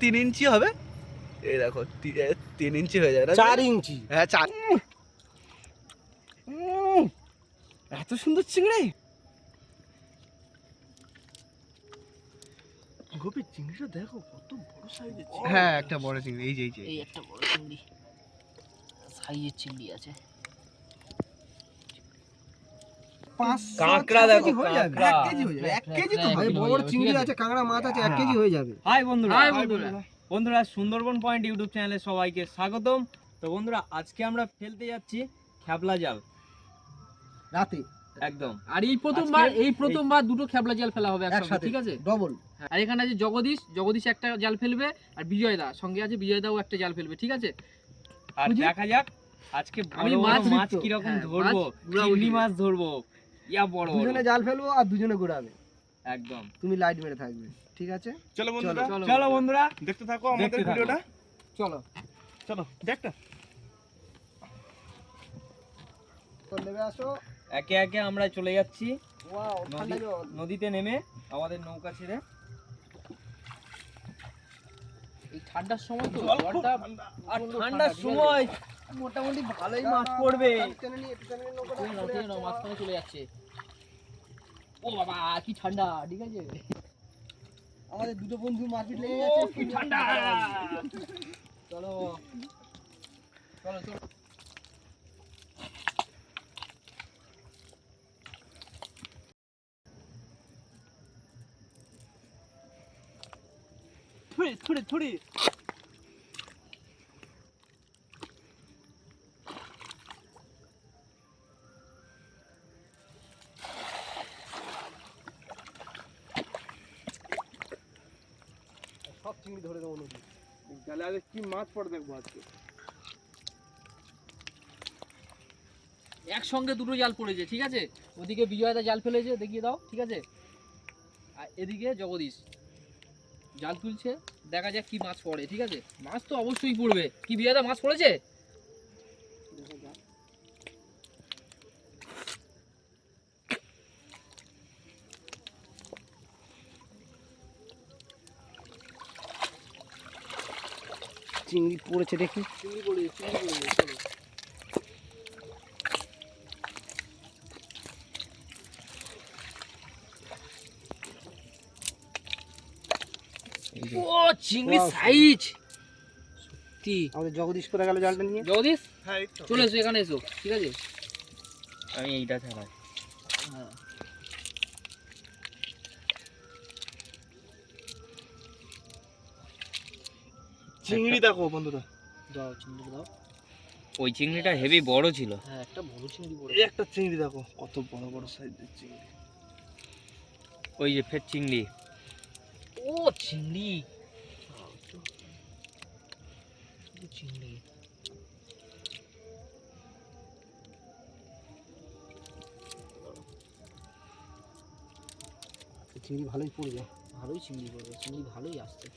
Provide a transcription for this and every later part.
তিন ইঞ্চি হবে? এই দেখো তিন ইঞ্চি হয়ে যাবে চার ইঞ্চি। হ্যাঁ চার। এত সুন্দর চিংড়ি। গোপি চিংড়িটা দেখো কত বড় সাইজের হ্যাঁ একটা বড় চিংড়ি এই যে এই যে। এই একটা বড় চিংড়ি। সাইজের চিংড়ি আছে পাঁচ কাঁকড়া দেখো, হয়ে যাবে। এক কেজি হয়ে যাবে এক কেজি তো হবে। কেজি বড় চিংড়ি আছে। আছে কাঁকড়া মাছ আছে এক হ্যাঁ। কেজি হয়ে যাবে। হাই বন্ধুরা হাই বন্ধুরা। বন্ধুরা। সুন্দরবন পয়েন্ট ইউটিউব চ্যানেলে সবাইকে স্বাগতম। তো বন্ধুরা আজকে আমরা ফেলতে যাচ্ছি জাল। রাতে। একদম। আর এই প্রথমবার এই প্রথমবার দুটো খেপলা জাল ফেলা হবে একসাথে ঠিক আছে? ডবল আর এখানে আছে জগদীশ জগদীশ একটা জাল ফেলবে আর বিজয় দা সঙ্গে আছে বিজয় দাও একটা জাল ফেলবে ঠিক আছে? আর দেখা যাক আজকে আমি মাছ মাছ। কীরকম হ্যাঁ, ধরবো চিংড়ি মাছ ধরবো। ইয়া বড় দুজনে জাল ফেলব আর দুজনে ঘোরাবে একদম। তুমি লাইট মেরে থাকবে ঠিক আছে? চলো বন্ধুরা, চলো বন্ধুরা। দেখতে থাকো আমাদের। ভিডিওটা। চলো। চলো দেখটা নেমে আসো। একে একে আমরা চলে যাচ্ছি। নদীতে নেমে আমাদের নৌকা ছেড়ে। এই ঠান্ডার সময় তো আর ঠান্ডার? সময় মোটামুটি ভালোই মাছ পড়বে। মাঝখানে চলে যাচ্ছে। ও বাবা কি ঠান্ডা ঠিক আছে? আমাদের দুটো বন্ধু মারপিট লেগে যাচ্ছে কি ঠান্ডা! চলো চলো চলো। থুড়ি থুড়ি থুড়ি সব চিংড়ি ধরে দেবো নদী তাহলে আগে কি মাছ পড়ে দেখব আজকে? একসঙ্গে দুটো জাল পড়েছে, ঠিক আছে? ওদিকে বিজয়দা জাল ফেলেছে, দেখিয়ে দাও, ঠিক আছে? আর এদিকে জগদীশ জাল তুলছে, দেখা যাক কি মাছ পড়ে, ঠিক আছে? মাছ তো অবশ্যই পড়বে। কি বিজয়দা, মাছ পড়েছে? পড়েছে দেখি। ও চিংড়ি সাইজ সত্যি। আমাদের জগদীশ করে গেল জালটা নিয়ে? জগদীশ? হ্যাঁ চলে এসো এখানে এসো ঠিক আছে? আমি এইটা ছাড়াই। চিংড়ি দেখো বন্ধুরা। দাও চিংড়ি দাও। ওই চিংড়িটা হেভি বড় ছিল। হ্যাঁ একটা বড় চিংড়ি এই একটা চিংড়ি দেখো কত বড় বড় সাইজের চিংড়ি। ওই যে ফের চিংড়ি। ও চিংড়ি। চিংড়ি। চিংড়ি ভালোই পড়বে। ভালোই চিংড়ি পড়বে চিংড়ি ভালোই আসছে।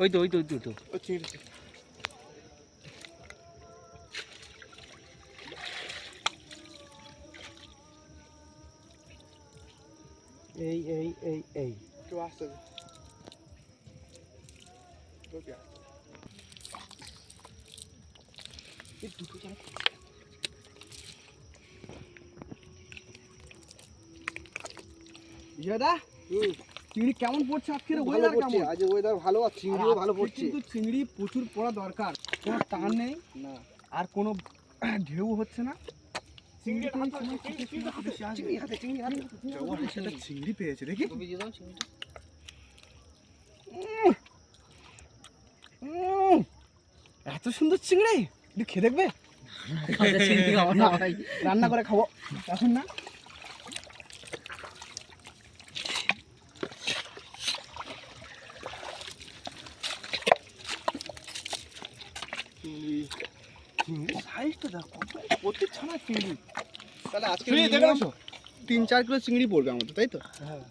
ওই তো ওই তো ওই তো, ওই তো ও চিংড়ি এই এই এই এই একটু আসতে দে। ওকে। এই দুটো জাল বিজয়দা চিংড়ি কেমন পড়ছে আজকের ওয়েদার কেমন আজ ওয়েদার ভালো আর চিংড়িও ভালো পড়ছে কিন্তু চিংড়ি প্রচুর পড়া দরকার কোনো টান নেই না আর কোনো ঢেউ হচ্ছে না চিংড়ি পেয়েছে দেখি এত সুন্দর চিংড়ি খেয়ে দেখবে চিংড়ি না ভাই রান্না করে খাব এখন না চিংড়ি চিংড়ি সাইজটা দেখো কত প্রতি ছানা চিংড়ি। তাহলে আজকে তিন চার কিলো চিংড়ি পড়বে আমাদের তাই তো? হ্যাঁ।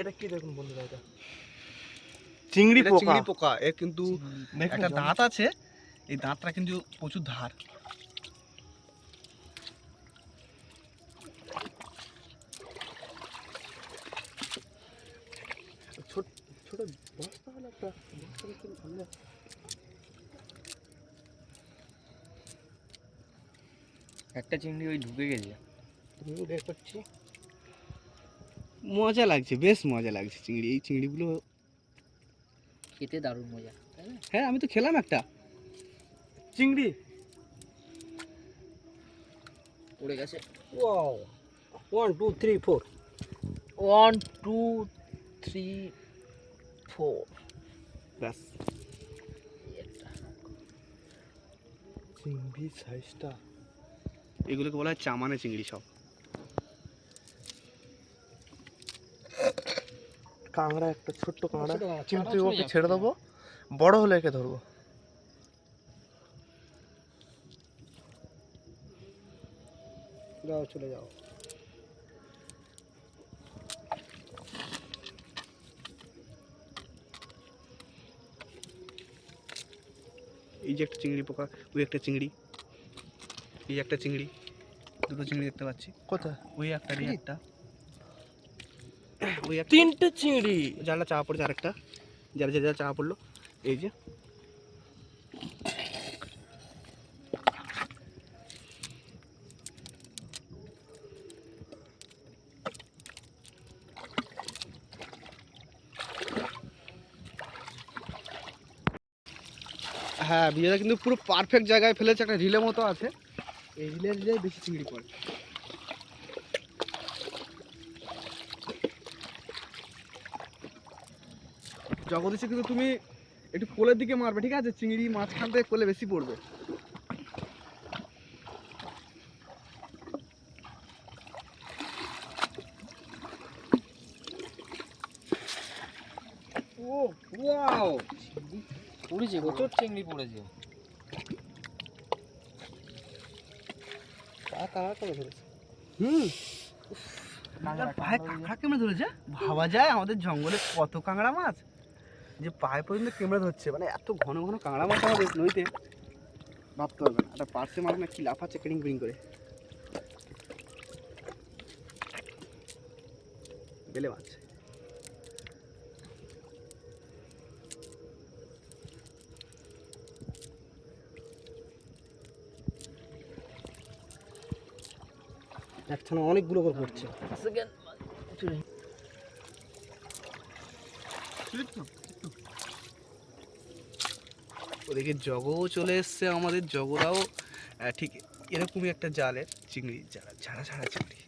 এটা কি দেখুন বন্ধুরা এটা? চিংড়ি পোকা চিংড়ি পোকা। এর কিন্তু একটা দাঁত আছে এই দাঁতটা কিন্তু প্রচুর ধার ছোট বস্তা হলো একটা চিংড়ি ওই ঢুকে গেছে। তুমিও বের করছি। মজা লাগছে বেশ মজা লাগছে চিংড়ি। এই চিংড়িগুলো খেতে দারুণ মজা তাই না? হ্যাঁ আমি তো খেলাম একটা। চিংড়ি? পড়ে গেছে। Wow one two three four one two three four ব্যাস চিংড়ি সাইজটা এগুলোকে বলা হয় চামানে চিংড়ি সব। কাঁকড়া একটা ছোট্ট কাঁকড়া। চিংড়ি ওকে ছেড়ে দেবো। বড় হলে একে ধরবো। যাও চলে যাও। এই যে একটা চিংড়ি পোকা ওই একটা চিংড়ি। এই একটা চিংড়ি দুটো চিংড়ি দেখতে পাচ্ছি। কোথায়? ওই একটা এই একটা। ওই একটা। তিনটে চিংড়ি। যারা চাপা পড়েছে আরেকটা। যারা যে যারা চাপা পড়ল। এই যে। বিয়েটা কিন্তু পুরো পারফেক্ট জায়গায় ফেলেছে, একটা রিলে মতো আছে। এই রিলের রিলে বেশি চিংড়ি পড়ে জগদীশে কিন্তু তুমি একটু কোলের দিকে মারবে, ঠিক আছে? চিংড়ি মাঝখান থেকে কোলে বেশি পড়বে ও ওয়াও পড়েছে প্রচুর চিংড়ি পড়েছে। হুম। পায়ে কাঁকড়া কেমনে ধরেছে? ভাবা যায় আমাদের জঙ্গলে কত কাঁকড়া মাছ? যে পায়ে পর্যন্ত কেমড়ে ধরছে মানে এত ঘন ঘন কাঁকড়া মাছ আমাদের নইতে ভাবতে পারবে না একটা পার্সে মাছ না কি লাফাচ্ছে কেডিং বিডিং করে। বেলে মাছ একখানে অনেকগুলো করে পড়ছে। ওদিকে জগও চলে এসছে আমাদের জগরাও ঠিক এরকমই একটা জালের চিংড়ি যারা ছাড়া ছাড়া চিংড়ি।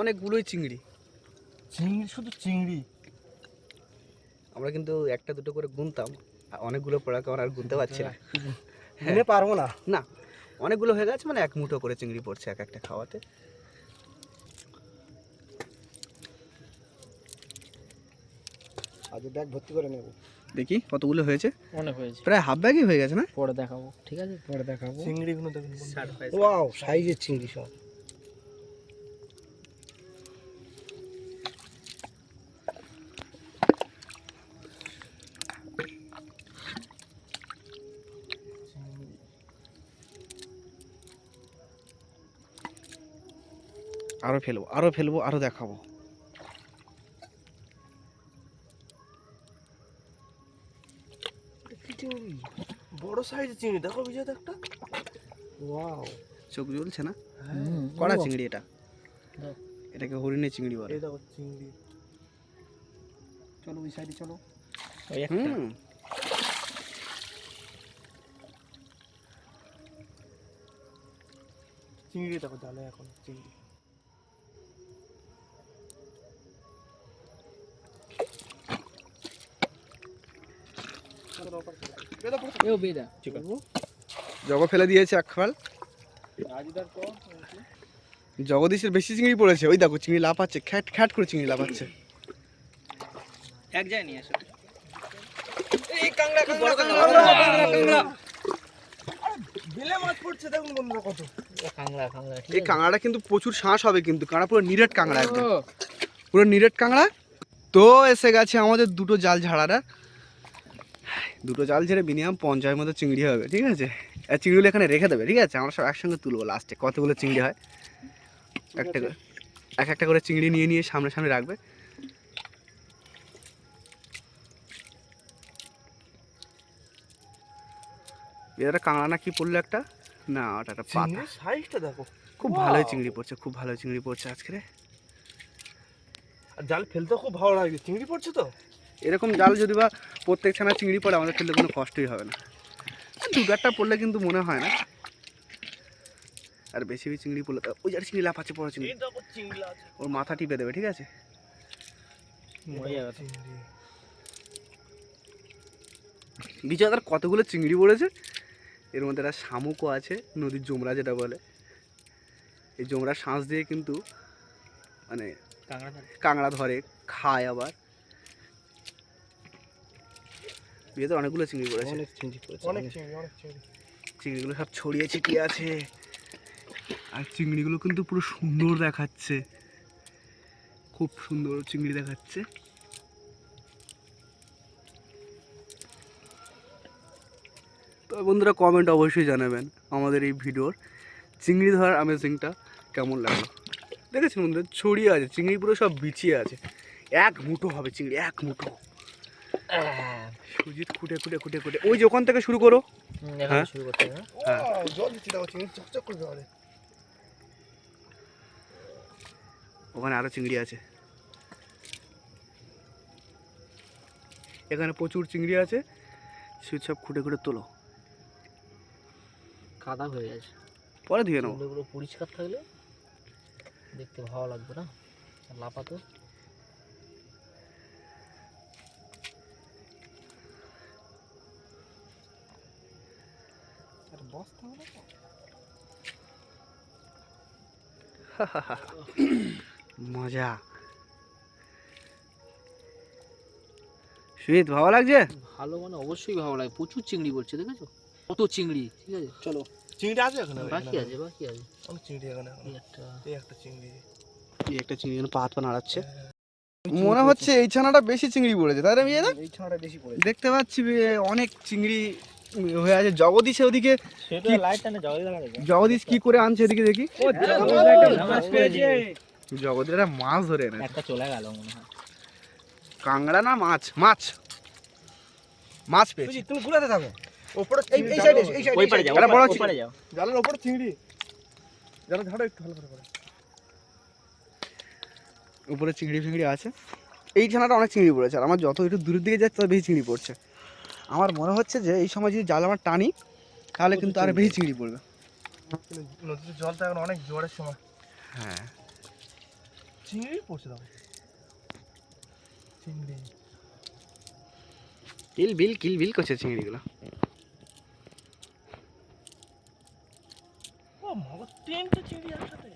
অনেকগুলোই চিংড়ি। চিংড়ি শুধু চিংড়ি? আমরা কিন্তু একটা দুটো করে গুনতাম। আর অনেকগুলো পড়া কারণ আর গুনতে পারছি না। গুনে পারব না? না। অনেকগুলো হয়ে গেছে মানে এক মুঠো করে চিংড়ি পড়ছে এক একটা খাওয়াতে। আজ ব্যাগ ভর্তি করে নেব। দেখি কতগুলো হয়েছে। অনেক হয়েছে। প্রায় হাফ ব্যাগই হয়ে গেছে না? পরে দেখাবো ঠিক আছে? পরে দেখাবো। চিংড়িগুলো দেখুন। ওয়াও সাইজের চিংড়ি সব। আরও ফেলব আরও ফেলব আরও দেখাবো। বড় সাইজের চিংড়ি দেখো বিজয় একটা। ওয়াও চোখ জ্বলছে না? কড়া চিংড়ি এটা। এটাকে হরিণের চিংড়ি বলে। এই দেখো চিংড়ি। চলো ওই সাইডে চলো। ওই একটা। চিংড়ি দেখো জালে এখন চিংড়ি। জগ ফেলে দিয়েছে এক খাল জগদীশের বেশি চিংড়ি পড়েছে। ওই দেখো চিংড়ি লাফাচ্ছে খ্যাট খ্যাট করে চিংড়ি লাফাচ্ছে। এক যায় নিয়ে আসো। বেলে মাছ পড়ছে দেখুন বন্ধুরা কত। কাংড়া কাংড়া এই কিন্তু প্রচুর শাঁস হবে কিন্তু কাঁকড়া পুরো নিরেট একদম। পুরো নিরেট কাঁকড়া। তো এসে গেছে আমাদের দুটো জাল ঝাড়াটা। দুটো জাল ঝেড়ে মিনিমাম পঞ্চাশের মতো চিংড়ি হবে ঠিক আছে? আর চিংড়িগুলো এখানে রেখে দেবে ঠিক আছে? আমরা সব একসঙ্গে তুলবো লাস্টে কতগুলো চিংড়ি হয়? একটা করে এক একটা করে চিংড়ি নিয়ে নিয়ে সামনে সামনে রাখবে এটা কাঁকড়া না কি পড়ল একটা? না ওটা একটা পাতা। সাইজটা দেখো। খুব ভালোই চিংড়ি পড়ছে খুব ভালো চিংড়ি পড়ছে আজকে। আর জাল ফেলতে খুব ভালো লাগে। চিংড়ি পড়ছে তো? এরকম জাল যদি বা প্রত্যেক ছানা চিংড়ি পড়ে আমাদের ফেললে কোনো কষ্টই হবে না। আর দু চারটা পড়লে কিন্তু মনে হয় না। আর বেশি বেশি চিংড়ি পড়লে ওই যার চিংড়ি লাফাচ্ছে বড় চিংড়ি। ওর মাথা টিপে দেবে ঠিক আছে? মরে যাবে তো। চিংড়ি বিচয় কতগুলো চিংড়ি পড়েছে? এর মধ্যে একটা শামুকও আছে নদীর জমরা যেটা বলে। এই জমরার শাঁস দিয়ে কিন্তু মানে। কাঁকড়া ধরে খায় আবার। বিয়েতে অনেকগুলো চিংড়ি পড়েছে অনেক চিংড়ি পড়েছে অনেক চিংড়ি অনেক চিংড়ি। চিংড়িগুলো সব ছড়িয়ে ছিটিয়ে আছে। আর চিংড়িগুলো কিন্তু পুরো সুন্দর দেখাচ্ছে। খুব সুন্দর চিংড়ি দেখাচ্ছে। তো বন্ধুরা কমেন্ট অবশ্যই জানাবেন আমাদের এই ভিডিওর। চিংড়ি ধরার আমেজিংটা কেমন লাগল? দেখেছেন বন্ধুরা ছড়িয়ে আছে চিংড়ি পুরো সব বিছিয়ে আছে। এক মুঠো হবে চিংড়ি এক মুঠো। সুজিত খুঁটে খুঁটে খুঁটে খুঁটে। ওই যে ওখান থেকে শুরু করো। এখানে হ্যাঁ? শুরু করতে হবে হ্যাঁ। জল দিচ্ছি দেখো চিংড়ি চকচক করে জলে ওখানে আরও চিংড়ি আছে। এখানে প্রচুর চিংড়ি আছে। সুইচ সব খুঁটে খুঁটে তোলো। কাদা হয়ে গেছে। পরে ধুয়ে নেব। পরিষ্কার থাকলে দেখতে ভালো লাগবে না? আর বস্তা হলো তো? মজা। সুইত ভালো লাগছে? ভালো মানে অবশ্যই ভালো লাগে। প্রচুর চিংড়ি পড়ছে দেখেছ? কত চিংড়ি ঠিক আছে? চলো। চিংড়ি আছে এখানে? বাকি আছে বাকি আছে। অনেক চিংড়ি এখানে। একটা। এই একটা চিংড়ি। এই একটা চিংড়ি যেন পা হাত পা নাড়াচ্ছে মনে হচ্ছে এই ছানাটা বেশি চিংড়ি পড়েছে। তাই না এই ছানাটা বেশি পড়ে দেখতে পাচ্ছি অনেক চিংড়ি হয়ে আছে। জগদীশে ওদিকে জগদীশ কি করে আনছে এদিকে দেখি। ও জগদীশ একটা মাছ পেয়েছে জগদীশ একটা মাছ ধরে এনে একটা চলে গেল মনে হয়। কাংড়া না মাছ? মাছ। মাছ পেয়েছি। তুমি ঘুরাতে থাকো ওপরে এই- এই side এই side ওই পারে যাও বড় ওই চিংড়ি। যাও। জালের ওপরে চিংড়ি। জালে ঝাড়ো একটু ভালো করে করে। উপরে চিংড়ি ফিংড়ি আছে। এই ছানাটা অনেক চিংড়ি পড়েছে। আর আমার যত একটু দূরের দিকে যাচ্ছে তত বেশি চিংড়ি পড়ছে। আমার মনে হচ্ছে যে এই সময় যদি জাল আমার টানি তাহলে কিন্তু আরও বেশি চিংড়ি পড়বে। নদীতে জল তো এখন অনেক জোয়ারের সময়। হ্যাঁ। চিংড়ি পড়ছে দেখো চিংড়ি কিল বিল কিল বিল করছে চিংড়িগুলো। ও মগজ তিনটে চিংড়ি একসাথে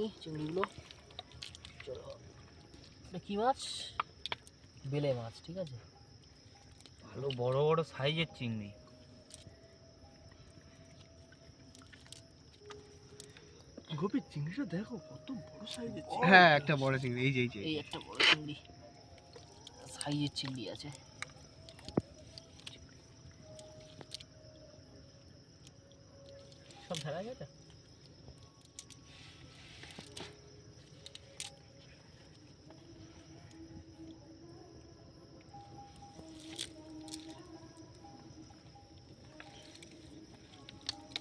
নি চিংড়িগুলো। চলো। এটা কি মাছ? বেলে মাছ ঠিক আছে? ভালো বড় বড় সাইজের চিংড়ি। গোপি চিংড়িটা দেখো কত বড় সাইজের হ্যাঁ একটা বড় চিংড়ি এই যে এই যে। এই একটা বড় চিংড়ি। সাইজের চিংড়ি আছে। সব ধরা গেছে?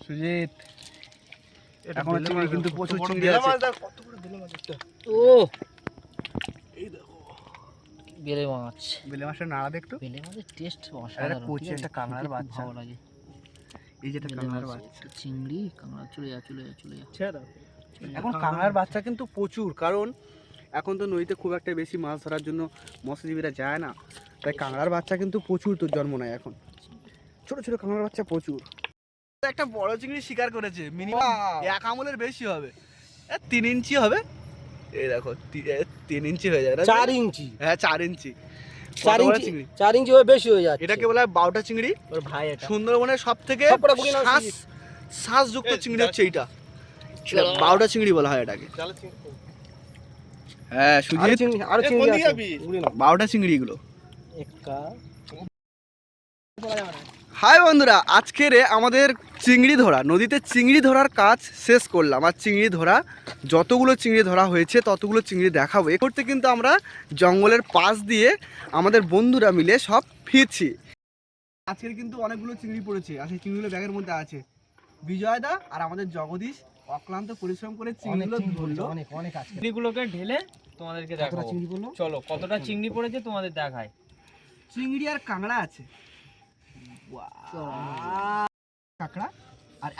সুজিত। এটা এখনও চিংড়ি কিন্তু প্রচুর চিংড়ি আছে। ও। এই দেখো। বেলে মাছ। বেলে মাছের নাড়া দেখতো বেলে মাছের টেস্ট অসাধারণ। কচি একটা কাঁকড়ার বাচ্চা। ভালো লাগে। এই যেটা কাঁকড়ার বাচ্চা। চিংড়ি কাঁকড়া চলে যা চলে যা চলে যা। ছেড়ে চলে যা। এখন কাঁকড়ার বাচ্চা। কিন্তু প্রচুর কারণ এখন তো নদীতে খুব একটা বেশি মাছ ধরার জন্য মৎস্যজীবীরা যায় না। তাই কাঁকড়ার বাচ্চা কিন্তু প্রচুর তো জন্ম নেয় এখন। ছোট ছোট কাঁকড়ার বাচ্চা প্রচুর। একটা বড় চিংড়ি শিকার করেছে। মিনিমাম এক আমলের বেশি হবে। এ, তিন ইঞ্চি হবে? এই দেখো তিন ইঞ্চি হয়ে যায়। চার ইঞ্চি। হ্যাঁ চার ইঞ্চি। চার ইঞ্চি চিংড়ি? চার ইঞ্চি হয়ে বেশি হয়ে যাচ্ছে। এটাকে বলা হয় বাউটা চিংড়ি। ওর ভাই সুন্দরবনের সব থেকে শ্বাসযুক্ত চিংড়ি। হচ্ছে এইটা। এটা বারোটা চিংড়ি বলা হয় এটাকে। হ্যাঁ আরও সুজিত চিংড়ি আরও এ, কোন চিংড়ি যাবি? এগুলো হাই বন্ধুরা আজকের আমাদের চিংড়ি ধরা নদীতে চিংড়ি ধরার কাজ শেষ করলাম। আর চিংড়ি ধরা যতগুলো চিংড়ি ধরা হয়েছে ততগুলো চিংড়ি দেখাবো। এ করতে কিন্তু আমরা জঙ্গলের পাশ দিয়ে আমাদের বন্ধুরা মিলে সব ফিরছি। আজকের কিন্তু অনেকগুলো চিংড়ি পড়েছে। আর সেই চিংড়িগুলো ব্যাগের মধ্যে আছে। বিজয় দা আর আমাদের জগদীশ অক্লান্ত পরিশ্রম করে চিংড়িগুলো ধরলো। অনেক অনেক আছে। চিংড়িগুলোকে ঢেলে তোমাদেরকে দেখাবো। চলো কতটা চিংড়ি পড়েছে তোমাদের দেখায় চিংড়ি আর কাঁকড়া আছে। কাঁকড়া? আর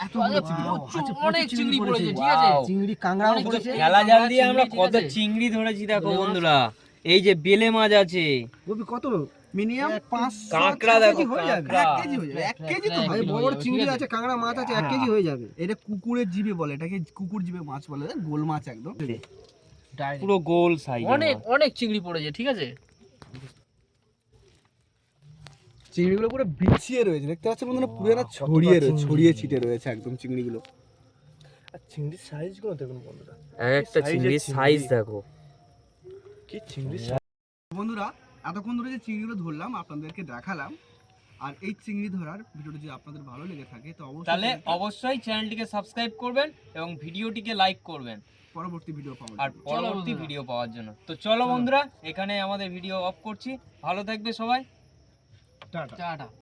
চিংড়ি। প্রচুর অনেক চিংড়ি পড়েছে। ঠিক আছে? চিংড়ি কাংড়াও পড়েছে। খেলা জাল দিয়ে আমরা কত চিংড়ি ধরেছি দেখো বন্ধুরা। এই যে বেলে মাছ আছে। গোপি কত মিনিমাম এক পাঁচ কাঁকড়া দেখো, কেজি হয়ে যাবে। এক কেজি হয়ে যাবে এক কেজি তো ভাই বড় বড় চিংড়ি আছে কাংড়া মাছ আছে এক কেজি হয়ে যাবে। এটা কুকুরের জিভে বলে এটাকে কুকুর জিভে মাছ বলে গোল মাছ একদম। পুরো গোল সাইজ অনেক অনেক চিংড়ি পড়েছে ঠিক আছে? চিংড়িগুলো পুরো বিছিয়ে রয়েছে। দেখতে পাচ্ছেন বন্ধুরা পুরো না ছড়িয়ে রয়েছে ছড়িয়ে ছিটে রয়েছে একদম চিংড়িগুলো। আর চিংড়ির সাইজগুলো দেখুন বন্ধুরা। একটা চিংড়ির সাইজ দেখো। কি চিংড়ির বন্ধুরা এতক্ষণ ধরে যে চিংড়িগুলো ধরলাম আপনাদেরকে দেখালাম। আর এই চিংড়ি ধরার ভিডিওটা যদি আপনাদের ভালো লেগে থাকে তো অবশ্যই তাহলে অবশ্যই চ্যানেলটিকে সাবস্ক্রাইব করবেন এবং ভিডিওটিকে লাইক করবেন। পরবর্তী ভিডিও পাওয়ার আর পরবর্তী ভিডিও পাওয়ার জন্য। তো চলো বন্ধুরা এখানে আমাদের ভিডিও অফ করছি। ভালো থাকবে সবাই। 这儿的。这的。